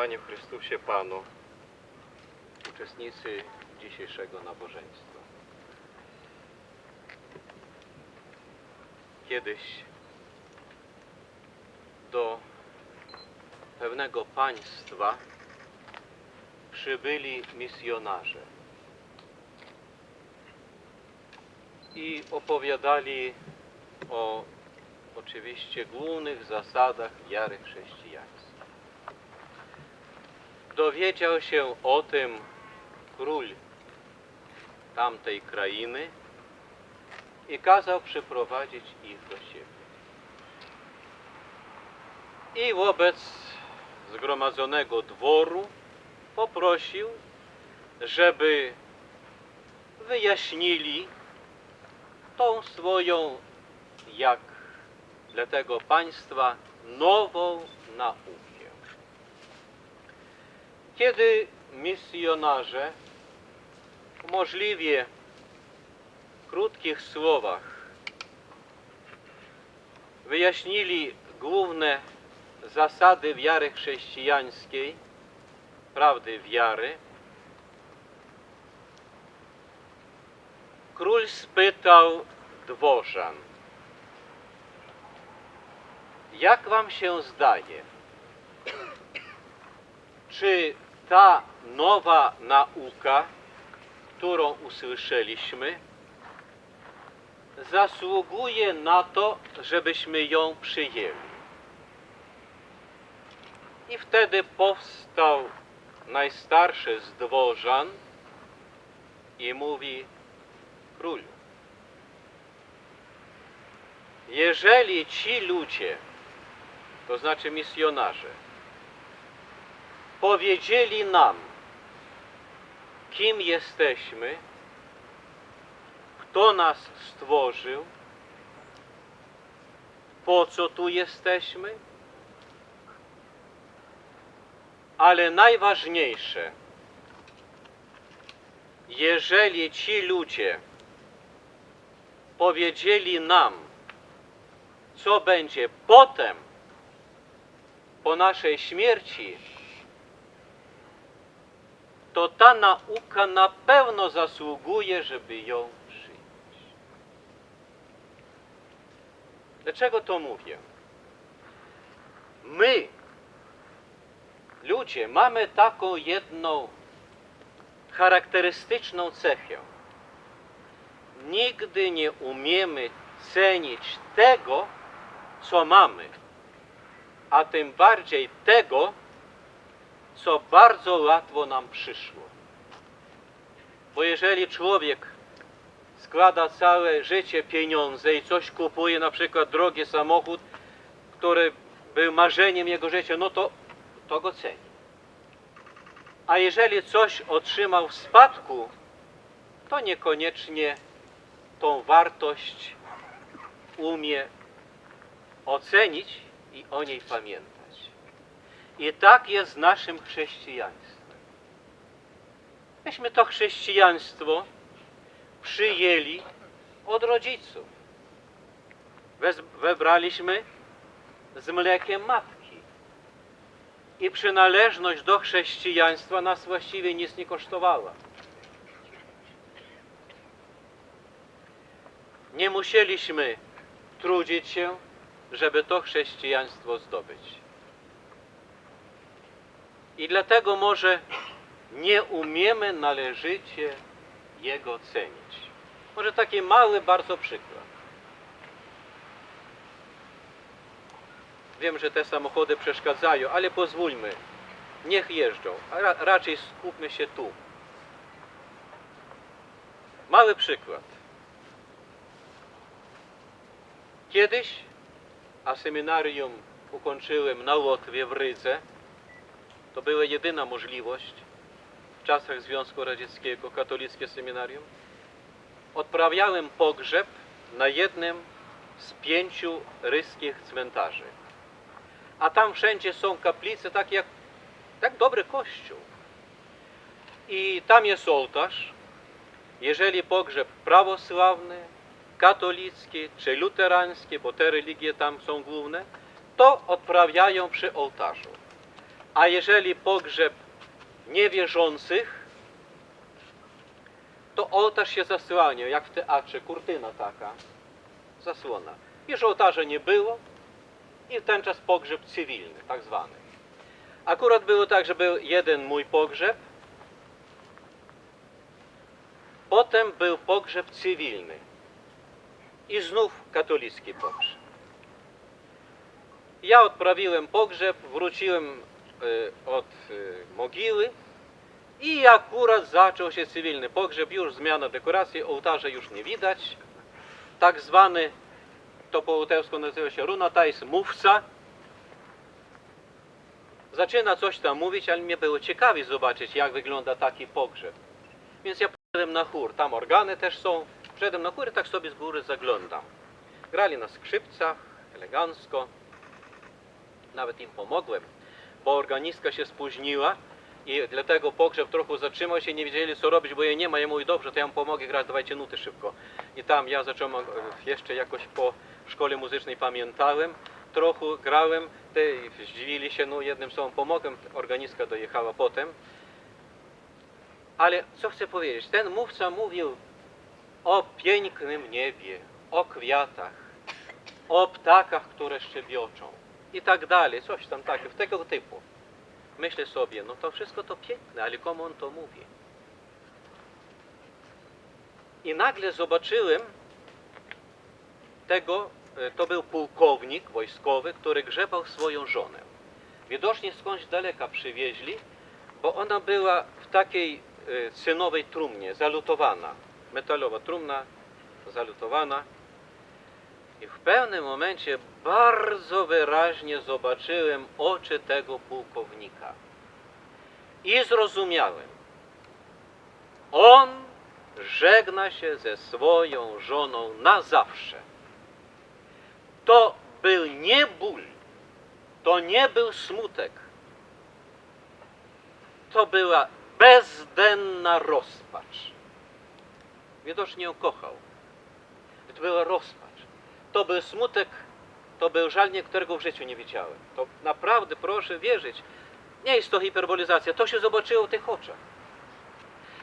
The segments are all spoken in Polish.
Umiłowani w Chrystusie Panu, uczestnicy dzisiejszego nabożeństwa. Kiedyś do pewnego państwa przybyli misjonarze i opowiadali o oczywiście głównych zasadach wiary chrześcijańskiej. Dowiedział się o tym król tamtej krainy i kazał przyprowadzić ich do siebie. I wobec zgromadzonego dworu poprosił, żeby wyjaśnili tą swoją, jak dla tego państwa, nową naukę. Kiedy misjonarze w możliwie krótkich słowach wyjaśnili główne zasady wiary chrześcijańskiej, prawdy wiary, król spytał dworzan, jak wam się zdaje, czy ta nowa nauka, którą usłyszeliśmy, zasługuje na to, żebyśmy ją przyjęli? I wtedy powstał najstarszy z dworzan i mówi królu. Jeżeli ci ludzie, to znaczy misjonarze, powiedzieli nam, kim jesteśmy, kto nas stworzył, po co tu jesteśmy, ale najważniejsze, jeżeli ci ludzie powiedzieli nam, co będzie potem, po naszej śmierci, to ta nauka na pewno zasługuje, żeby ją przyjąć. Dlaczego to mówię? My, ludzie, mamy taką jedną charakterystyczną cechę. Nigdy nie umiemy cenić tego, co mamy, a tym bardziej tego, co bardzo łatwo nam przyszło. Bo jeżeli człowiek składa całe życie pieniądze i coś kupuje, na przykład drogi samochód, który był marzeniem jego życia, no to, to go ceni. A jeżeli coś otrzymał w spadku, to niekoniecznie tą wartość umie ocenić i o niej pamiętać. I tak jest z naszym chrześcijaństwem. Myśmy to chrześcijaństwo przyjęli od rodziców. Webraliśmy z mlekiem matki. I przynależność do chrześcijaństwa nas właściwie nic nie kosztowała. Nie musieliśmy trudzić się, żeby to chrześcijaństwo zdobyć. I dlatego może nie umiemy należycie jego cenić. Może taki mały bardzo przykład. Wiem, że te samochody przeszkadzają, ale pozwólmy, niech jeżdżą, ra raczej skupmy się tu. Mały przykład. Kiedyś, a seminarium ukończyłem na Łotwie w Rydze, to była jedyna możliwość w czasach Związku Radzieckiego, katolickie seminarium. Odprawiałem pogrzeb na jednym z pięciu ryskich cmentarzy. A tam wszędzie są kaplice, tak jak tak dobry kościół. I tam jest ołtarz. Jeżeli pogrzeb prawosławny, katolickie czy luterańskie, bo te religie tam są główne, to odprawiają przy ołtarzu. A jeżeli pogrzeb niewierzących, to ołtarz się zasłania, jak w teatrze, kurtyna taka, zasłona. Już ołtarza nie było i ten czas pogrzeb cywilny, tak zwany. Akurat było tak, że był jeden mój pogrzeb, potem był pogrzeb cywilny i znów katolicki pogrzeb. Ja odprawiłem pogrzeb, wróciłem od e, mogiły i akurat zaczął się cywilny pogrzeb, już zmiana dekoracji, ołtarza już nie widać. Tak zwany, to po łotewsku nazywa się runatajs, mówca. Zaczyna coś tam mówić, ale mnie było ciekawie zobaczyć, jak wygląda taki pogrzeb. Więc ja poszedłem na chór, tam organy też są. Wszedłem na chór i tak sobie z góry zaglądam. Grali na skrzypcach, elegancko. Nawet im pomogłem, bo organistka się spóźniła i dlatego pogrzeb trochę zatrzymał się, nie wiedzieli co robić, bo jej nie ma. Ja mówię, dobrze, to ja mu pomogę grać, dawajcie nuty szybko. I tam ja zacząłem e, jeszcze jakoś po szkole muzycznej pamiętałem, trochę grałem, te zdziwili się, no jednym słowem pomogłem, organistka dojechała potem. Ale co chcę powiedzieć, ten mówca mówił o pięknym niebie, o kwiatach, o ptakach, które szczebioczą i tak dalej, coś tam takiego, tego typu. Myślę sobie, no to wszystko to piękne, ale komu on to mówi? I nagle zobaczyłem tego, e, to był pułkownik wojskowy, który grzebał swoją żonę. Widocznie skądś daleka przywieźli, bo ona była w takiej e, cynowej trumnie, zalutowana. Metalowa trumna, zalutowana. I w pewnym momencie bardzo wyraźnie zobaczyłem oczy tego pułkownika. I zrozumiałem. On żegna się ze swoją żoną na zawsze. To był nie ból, to nie był smutek. To była bezdenna rozpacz. Widocznie ją kochał. To była rozpacz. To był smutek, to był żal, którego w życiu nie widziałem. To naprawdę proszę wierzyć. Nie jest to hiperbolizacja, to się zobaczyło w tych oczach.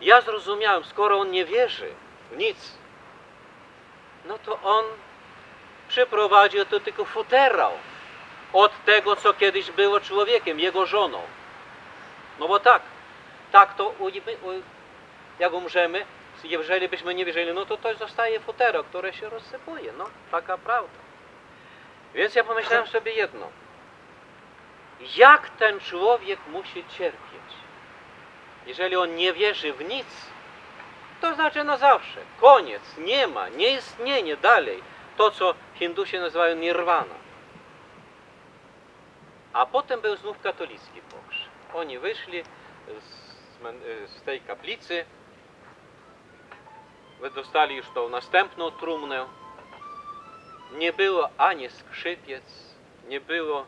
Ja zrozumiałem, skoro on nie wierzy w nic, no to on przyprowadził to tylko futerał od tego, co kiedyś było człowiekiem, jego żoną. No bo tak, tak to jak umrzemy, jeżeli byśmy nie wierzyli, no to to zostaje futero, które się rozsypuje. No, taka prawda. Więc ja pomyślałem sobie jedno. Jak ten człowiek musi cierpieć? Jeżeli on nie wierzy w nic, to znaczy na zawsze. Koniec, nie ma, nieistnienie dalej. To, co Hindusi nazywają nirvana. A potem był znów katolicki pogrzeb. Oni wyszli z, z tej kaplicy, dostali już tą następną trumnę. Nie było ani skrzypiec, nie było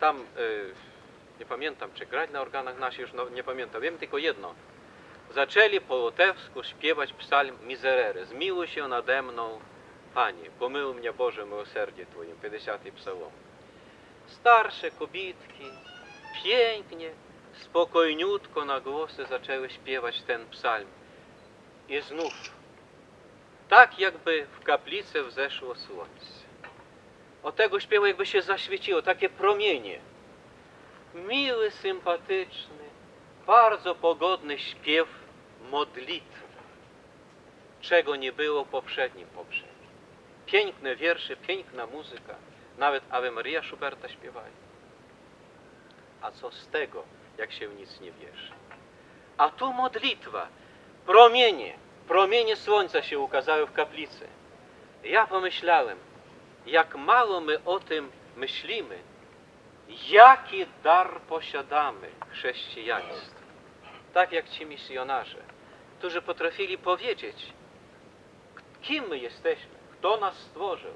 tam, y, nie pamiętam, czy grać na organach naszych, już no, nie pamiętam, wiem tylko jedno. Zaczęli po łotewsku śpiewać psalm Miserere. Zmiłuj się nade mną, Panie, pomył mnie Boże miłosierdzie Twoim, 50 psalm. Starsze kobietki, pięknie, spokojniutko na głosy zaczęły śpiewać ten psalm. I znów tak jakby w kaplicy wzeszło słońce. Od tego śpiewu jakby się zaświeciło, takie promienie. Miły, sympatyczny, bardzo pogodny śpiew modlitwy, czego nie było poprzednim poprzednim. Piękne wiersze, piękna muzyka, nawet Ave Maria Schuberta śpiewali. A co z tego, jak się nic nie wierzy? A tu modlitwa, promienie, promienie słońca się ukazały w kaplicy. Ja pomyślałem, jak mało my o tym myślimy, jaki dar posiadamy chrześcijaństwo. Tak jak ci misjonarze, którzy potrafili powiedzieć, kim my jesteśmy, kto nas stworzył,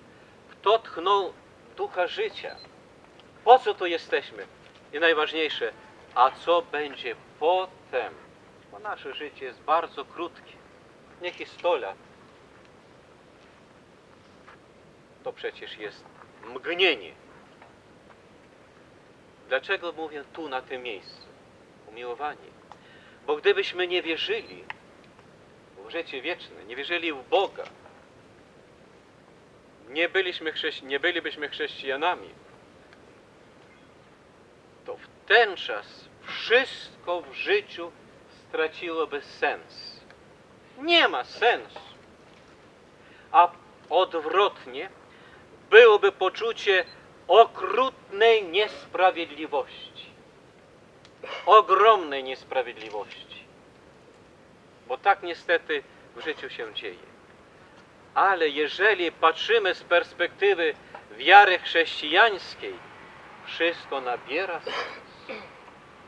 kto tchnął ducha życia, po co tu jesteśmy i najważniejsze, a co będzie potem, bo nasze życie jest bardzo krótkie, nie 100 lat, to przecież jest mgnienie. Dlaczego mówię tu, na tym miejscu? Umiłowani. Bo gdybyśmy nie wierzyli w życie wieczne, nie wierzyli w Boga, nie, byliśmy chrześci- nie bylibyśmy chrześcijanami, to w ten czas wszystko w życiu straciłoby sens. Nie ma sensu. A odwrotnie byłoby poczucie okrutnej niesprawiedliwości. Ogromnej niesprawiedliwości. Bo tak niestety w życiu się dzieje. Ale jeżeli patrzymy z perspektywy wiary chrześcijańskiej, wszystko nabiera sens,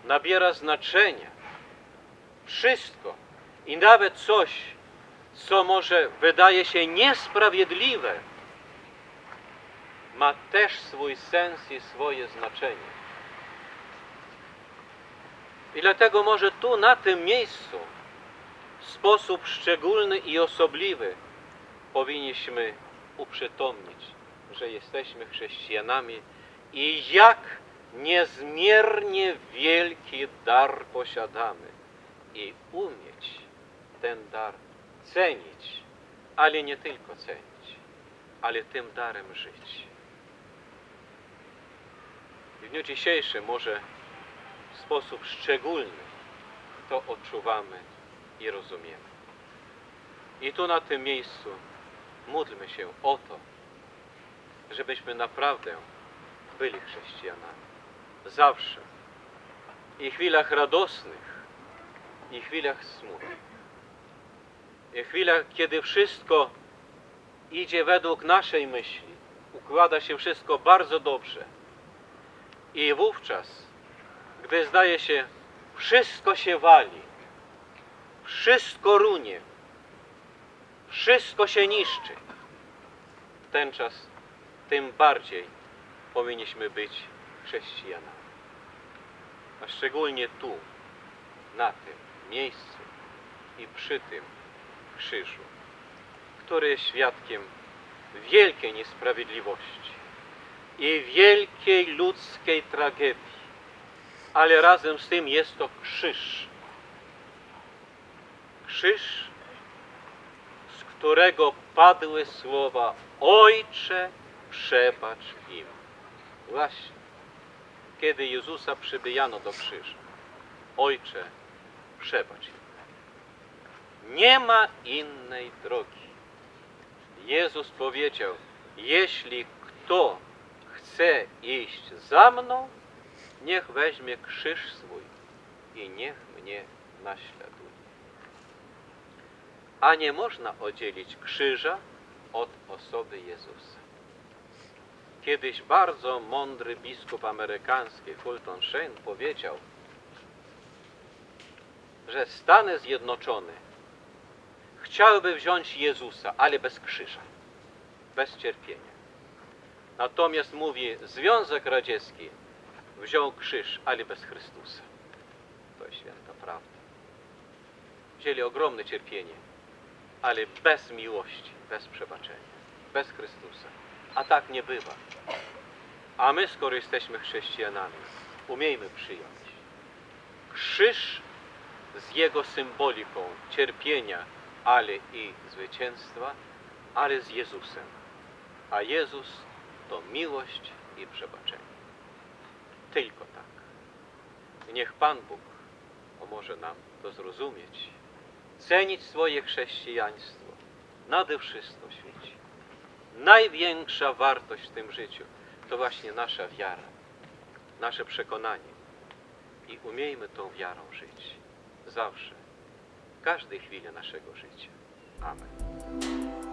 nabiera znaczenia. Wszystko. I nawet coś, co może wydaje się niesprawiedliwe, ma też swój sens i swoje znaczenie. I dlatego może tu, na tym miejscu, w sposób szczególny i osobliwy powinniśmy uprzytomnić, że jesteśmy chrześcijanami i jak niezmiernie wielki dar posiadamy i umieć ten dar cenić, ale nie tylko cenić, ale tym darem żyć. W dniu dzisiejszym może w sposób szczególny to odczuwamy i rozumiemy. I tu na tym miejscu módlmy się o to, żebyśmy naprawdę byli chrześcijanami. Zawsze. I w chwilach radosnych, i w chwilach smutnych. Chwilach, kiedy wszystko idzie według naszej myśli, układa się wszystko bardzo dobrze. I wówczas, gdy zdaje się, wszystko się wali, wszystko runie, wszystko się niszczy, w ten czas tym bardziej powinniśmy być chrześcijanami. A szczególnie tu, na tym miejscu i przy tym krzyżu, który jest świadkiem wielkiej niesprawiedliwości i wielkiej ludzkiej tragedii, ale razem z tym jest to krzyż. Krzyż, z którego padły słowa Ojcze, przebacz im. Właśnie, kiedy Jezusa przybijano do krzyża. Ojcze, przebacz im. Nie ma innej drogi. Jezus powiedział, jeśli kto chce iść za mną, niech weźmie krzyż swój i niech mnie naśladuje. A nie można oddzielić krzyża od osoby Jezusa. Kiedyś bardzo mądry biskup amerykański Fulton Shane powiedział, że Stany Zjednoczone chciałyby wziąć Jezusa, ale bez krzyża, bez cierpienia. Natomiast mówi, Związek Radziecki wziął krzyż, ale bez Chrystusa. To jest święta prawda. Wzięli ogromne cierpienie, ale bez miłości, bez przebaczenia, bez Chrystusa. A tak nie bywa. A my, skoro jesteśmy chrześcijanami, umiejmy przyjąć krzyż z jego symboliką cierpienia, ale i zwycięstwa, ale z Jezusem. A Jezus to miłość i przebaczenie. Tylko tak. Niech Pan Bóg pomoże nam to zrozumieć, cenić swoje chrześcijaństwo nade wszystko w świecie. Największa wartość w tym życiu to właśnie nasza wiara, nasze przekonanie. I umiejmy tą wiarą żyć zawsze, każdej chwili naszego życia. Amen.